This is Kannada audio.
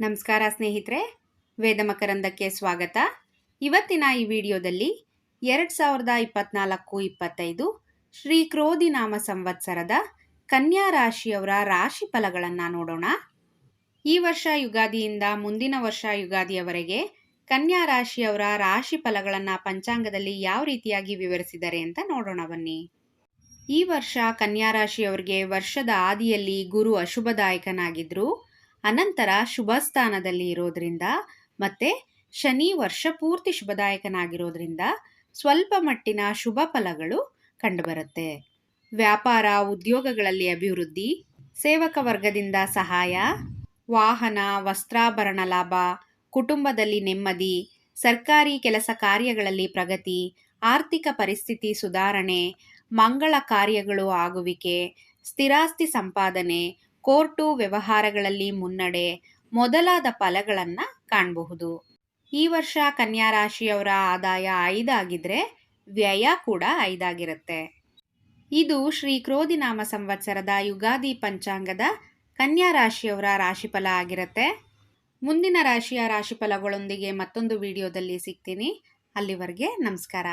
ನಮಸ್ಕಾರ ಸ್ನೇಹಿತರೆ, ವೇದ ಮಕರಂದಕ್ಕೆ ಸ್ವಾಗತ. ಇವತ್ತಿನ ಈ ವಿಡಿಯೋದಲ್ಲಿ ಎರಡು ಸಾವಿರದ ಇಪ್ಪತ್ನಾಲ್ಕು ಇಪ್ಪತ್ತೈದು ಶ್ರೀ ಕ್ರೋಧಿ ನಾಮ ಸಂವತ್ಸರದ ಕನ್ಯಾ ರಾಶಿಯವರ ರಾಶಿ ಫಲಗಳನ್ನು ನೋಡೋಣ. ಈ ವರ್ಷ ಯುಗಾದಿಯಿಂದ ಮುಂದಿನ ವರ್ಷ ಯುಗಾದಿಯವರೆಗೆ ಕನ್ಯಾ ರಾಶಿಯವರ ರಾಶಿ ಫಲಗಳನ್ನು ಪಂಚಾಂಗದಲ್ಲಿ ಯಾವ ರೀತಿಯಾಗಿ ವಿವರಿಸಿದ್ದಾರೆ ಅಂತ ನೋಡೋಣ ಬನ್ನಿ. ಈ ವರ್ಷ ಕನ್ಯಾ ರಾಶಿಯವರಿಗೆ ವರ್ಷದ ಆದಿಯಲ್ಲಿ ಗುರು ಅಶುಭದಾಯಕನಾಗಿದ್ರು ಅನಂತರ ಶುಭ ಸ್ಥಾನದಲ್ಲಿ ಇರೋದ್ರಿಂದ ಮತ್ತೆ ಶನಿ ವರ್ಷ ಪೂರ್ತಿ ಶುಭದಾಯಕನಾಗಿರೋದ್ರಿಂದ ಸ್ವಲ್ಪ ಮಟ್ಟಿನ ಶುಭ ಫಲಗಳು ಕಂಡುಬರುತ್ತೆ. ವ್ಯಾಪಾರ, ಉದ್ಯೋಗಗಳಲ್ಲಿ ಅಭಿವೃದ್ಧಿ, ಸೇವಕ ವರ್ಗದಿಂದ ಸಹಾಯ, ವಾಹನ, ವಸ್ತ್ರಾಭರಣ ಲಾಭ, ಕುಟುಂಬದಲ್ಲಿ ನೆಮ್ಮದಿ, ಸರ್ಕಾರಿ ಕೆಲಸ ಕಾರ್ಯಗಳಲ್ಲಿ ಪ್ರಗತಿ, ಆರ್ಥಿಕ ಪರಿಸ್ಥಿತಿ ಸುಧಾರಣೆ, ಮಂಗಳ ಕಾರ್ಯಗಳು ಆಗುವಿಕೆ, ಸ್ಥಿರಾಸ್ತಿ ಸಂಪಾದನೆ ಕೋರ್ಟು ವ್ಯವಹಾರಗಳಲ್ಲಿ ಮುನ್ನಡೆ ಮೊದಲಾದ ಫಲಗಳನ್ನು ಕಾಣಬಹುದು. ಈ ವರ್ಷ ಕನ್ಯಾ ರಾಶಿಯವರ ಆದಾಯ ಐದಾಗಿದ್ರೆ ವ್ಯಯ ಕೂಡ ಐದಾಗಿರುತ್ತೆ. ಇದು ಶ್ರೀ ಕ್ರೋಧಿನಾಮ ಸಂವತ್ಸರದ ಯುಗಾದಿ ಪಂಚಾಂಗದ ಕನ್ಯಾ ರಾಶಿಯವರ ರಾಶಿಫಲ ಆಗಿರುತ್ತೆ. ಮುಂದಿನ ರಾಶಿಯ ರಾಶಿಫಲಗಳೊಂದಿಗೆ ಮತ್ತೊಂದು ವಿಡಿಯೋದಲ್ಲಿ ಸಿಗ್ತೀನಿ. ಅಲ್ಲಿವರೆಗೆ ನಮಸ್ಕಾರ.